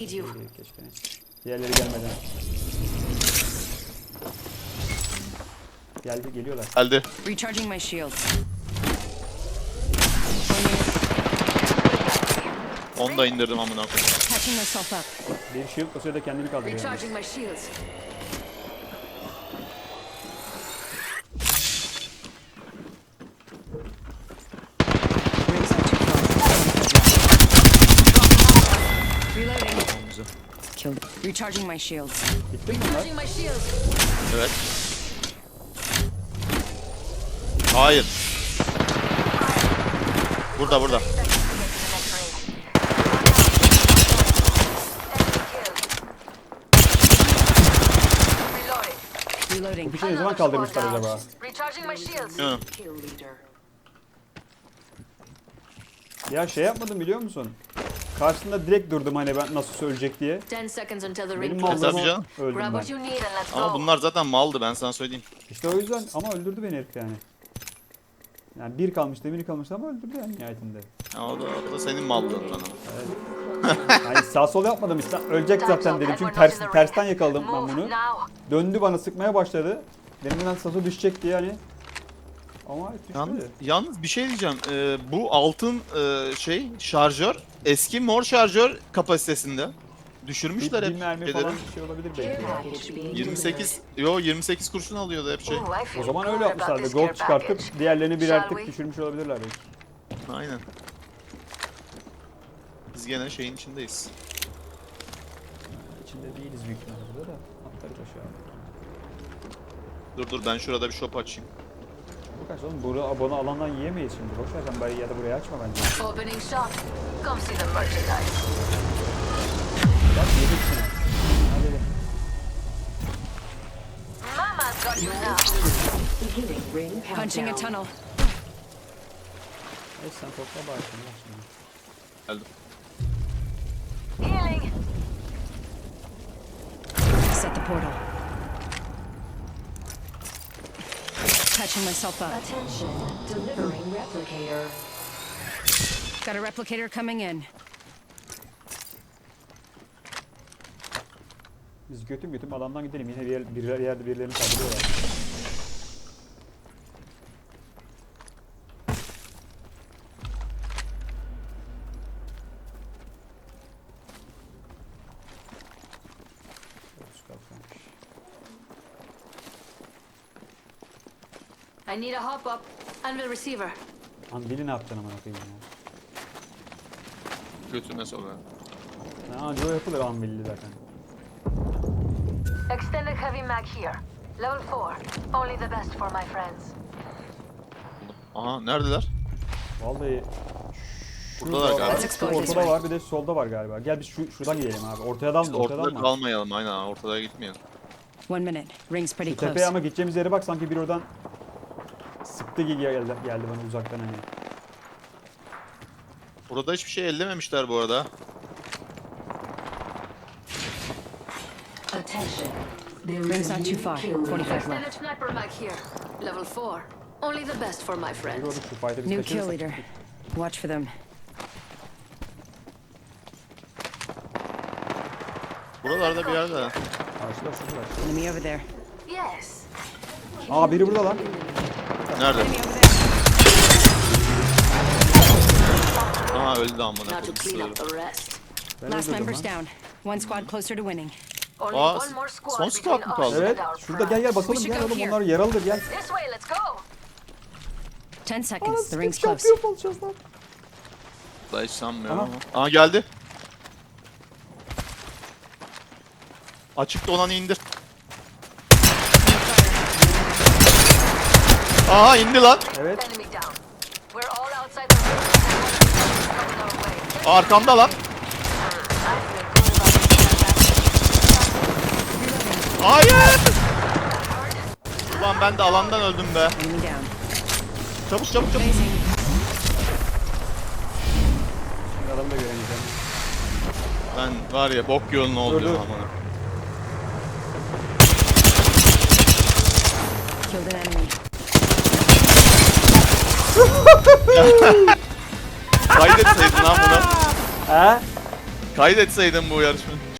Keşke. Diğerleri gelmeden. Geldi geliyorlar. Geldi. Recharging my shields. Onu da indirdim amına koyayım. Patching myself up. Bir shield basıyor da kendini kaldırıyor. Recharging my shields. Killed. Recharging my shields. Bitti mi bunlar? Recharging my shields. Evet. Hayır. Burada burada. Reloading. Bir şey ne zaman kaldırmışlar acaba? Recharging my shields. Hı. Ya şey yapmadım biliyor musun? Karşısında direkt durdum hani ben nasıl söyleyecek diye. 10 seconds until the Benim ring Tabii canım. öldüm ben. Ama bunlar zaten maldı ben sana söyleyeyim. İşte o yüzden ama öldürdü beni herif yani. Yani bir kalmıştı, bir kalmıştı ama öldürdü yani nihayetinde. Ya o da, o da senin mallığın lan. Yani sağ sol yapmadım işte. Ölecek zaten dedim çünkü ters, tersten yakaladım ben bunu. Döndü bana sıkmaya başladı. Benim bundan sası düşecek diye hani. Ama Yalnız, düşmedi. yalnız bir şey diyeceğim. Ee, bu altın e, şey şarjör eski mor şarjör kapasitesinde. Düşürmüşler Bir, hep. bir mermi şeyleri. falan bir şey olabilir belki. Care package being 28 yo 28 kurşun alıyordu hep şey. O zaman öyle yapmışlardı. Gold çıkartıp diğerlerini birer tık düşürmüş olabilirler belki. Aynen. Biz gene şeyin içindeyiz. İçinde değiliz büyük ihtimalle burada da. Atlarız aşağı. Dur dur ben şurada bir shop açayım. Bakar oğlum bunu abone alandan yiyemeyiz şimdi. Boş ver sen bari ya da buraya açma bence. Opening shop. Come see the merchandise. Bak yedik seni. Hadi hadi. Mama's got you now. Beginning ring Punching a tunnel. Neyse sen topla bari şimdi. Geldim. Healing. Set the portal. Patching myself up. Attention, delivering replicator. Got a replicator coming in. Biz götüm götüm alandan gidelim. Yine bir, yer, bir yerde birilerini kaldırıyorlar. I need a hop up. Anvil receiver. Andili ne yapacaksın amına koyayım ya? Götüme sokuyor. Ha, anca o yapılır anvilli zaten. Extended heavy mag here. Level 4. Only the best for my friends. Aha neredeler? Vallahi Buradalar galiba. şu ortada var bir de solda var galiba. Gel biz şu, şuradan gidelim abi. Ortaya dalma, ortaya Ortada dalma. kalmayalım aynen ortada gitmeyelim. One minute. Rings pretty Şu tepeye close. ama gideceğimiz yere bak sanki bir oradan gibi geldi, geldi bana uzaktan hani. Burada hiçbir şey ellememişler bu arada. Attention. There is a new far. kill 45 leader. Extended left. sniper mag here. Level 4. Only the best for my friends. orada şu fight'ı biz New kaçırırsak. kill leader. Watch for them. Buralarda bir yerde. Karşıda şurada. Enemy over there. Yes. Aa biri burada lan. Nerede? Aha öldü amına Now to clean koyayım. up the rest. Ben Last member's down. One squad closer to winning. Only Aa, one more squad son between squad mı us kaldı? and Evet. our Şurada gel gel basalım gel oğlum here. onlar yaralıdır gel. This way, let's go. Ten Aa, seconds. The ring's close. şampiyon olacağız lan. Da hiç sanmıyorum Aha. ama. Aha geldi. Açıkta olanı indir. Aha indi lan. Evet. Arkamda lan. Hayır. Ulan ben de alandan öldüm be. Çabuk çabuk çabuk. Şimdi adamı da göremeyeceğim. Ben var ya bok Dur, oluyor dur. amına. Killed an enemy. Kaydetseydin lan bunu. He? Kaydetseydin bu yarışmayı.